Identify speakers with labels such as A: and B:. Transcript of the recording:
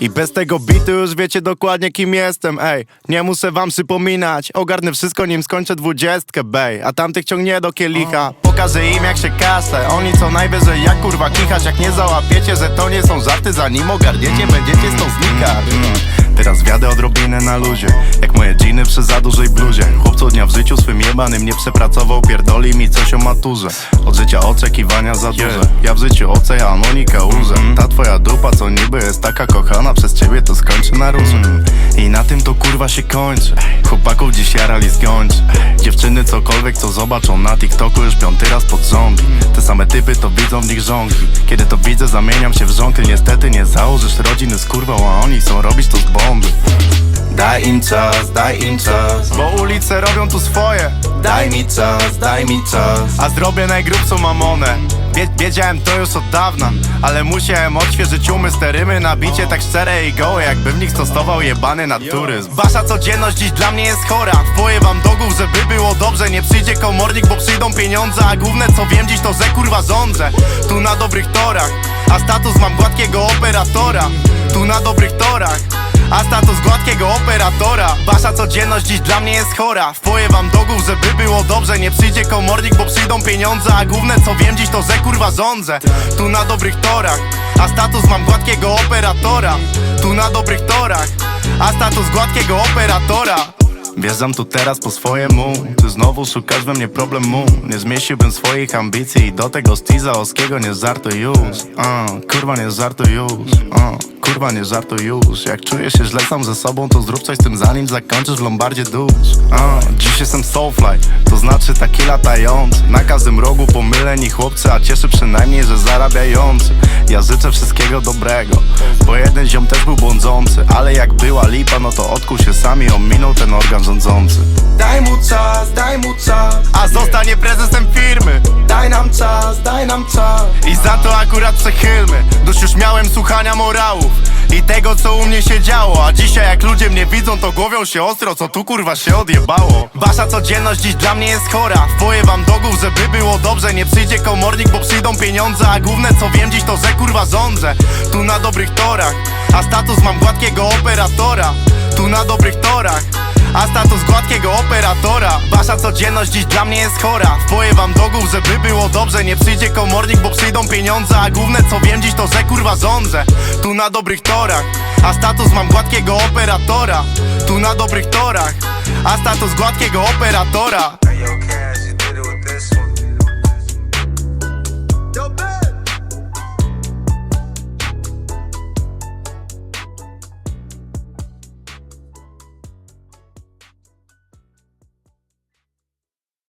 A: I bez tego bitu już wiecie dokładnie kim jestem, ej. Nie muszę wam przypominać, ogarnę wszystko nim skończę dwudziestkę, bej. A tamtych ciągnie do kielicha, pokażę im jak się kasę Oni co najwyżej jak kurwa kichać, jak nie załapiecie Że to nie są żarty, zanim ogarniecie, będziecie stąd znikać. Mm. Teraz wiadę odrobinę na luzie. Jak moje dżiny przy za dużej bluzie. Chłopcu dnia w życiu swym jebanym nie przepracował. Pierdoli mi coś o maturze. Od życia oczekiwania za duże. Ja w życiu ocean, Monika łzę Ta twoja dupa co niby jest taka kochana Przez ciebie to skończy na róże I na tym to kurwa się kończy. Chłopaków dziś jarali zgończy Dziewczyny cokolwiek co zobaczą na TikToku Już piąty raz pod zombie. Te same typy to widzą w nich żonki Kiedy to widzę zamieniam się w żonkę. Niestety nie założysz rodziny z kurwą A oni chcą robić to z bomby. Daj im czas, daj im czas. Bo ulice robią tu swoje. Daj mi czas, daj mi czas. A zrobię najgrubszą mamonę Wie, Wiedziałem to już od dawna Ale musiałem odświeżyć umysł. Te rymy na bicie tak szczere i gołe Jakby w nich stosował jebany naturyzm. Wasza codzienność dziś dla mnie jest chora. Wpoję wam do głów, żeby było dobrze. Nie przyjdzie komornik, bo przyjdą pieniądze A główne co wiem dziś to, że kurwa rządzę. Tu na dobrych torach A status mam gładkiego operatora. Tu na dobrych torach a status gładkiego operatora. Wasza codzienność dziś dla mnie jest chora. Wpoję wam do głów, żeby było dobrze. Nie przyjdzie komornik, bo przyjdą pieniądze. A główne co wiem dziś to, że kurwa rządzę. Tu na dobrych torach. A status mam gładkiego operatora. Tu na dobrych torach. A status gładkiego operatora Wjeżdżam tu teraz po swojemu. Ty znowu szukasz we mnie problemu. Nie zmieściłbym swoich ambicji. I do tego Stiza Oskiego nie żartuj już. Uh, Kurwa nie żartuj już. Uh, Kurwa nie żartuj już. Jak czujesz się źle sam ze sobą To zrób coś z tym zanim zakończysz w Lombardzie dusz. Uh, Dziś jestem soulfly znaczy taki latający Na każdym rogu pomyleni chłopcy A cieszy przynajmniej, że zarabiający. Ja życzę wszystkiego dobrego Bo jeden ziom też był błądzący. Ale jak była lipa No to odkuł się sami Ominął ten organ rządzący
B: Daj mu czas, daj mu czas.
A: A zostanie prezesem firmy.
B: Daj nam czas, daj nam czas.
A: I za to akurat przechylmy. Dość już miałem słuchania morałów. I tego co u mnie się działo. A dzisiaj jak ludzie mnie widzą to głowią się ostro. Co tu kurwa się odjebało? Wasza codzienność dziś dla mnie jest chora. Wpoję wam do głów, żeby było dobrze. Nie przyjdzie komornik, bo przyjdą pieniądze. A główne co wiem dziś to, że kurwa rządzę. Tu na dobrych torach. A status mam gładkiego operatora. Tu na dobrych torach a status gładkiego operatora. Wasza codzienność dziś dla mnie jest chora. Wpoję wam do głów, żeby było dobrze. Nie przyjdzie komornik, bo przyjdą pieniądze. A główne co wiem dziś to, że kurwa rządzę. Tu na dobrych torach. A status mam gładkiego operatora. Tu na dobrych torach. A status gładkiego operatora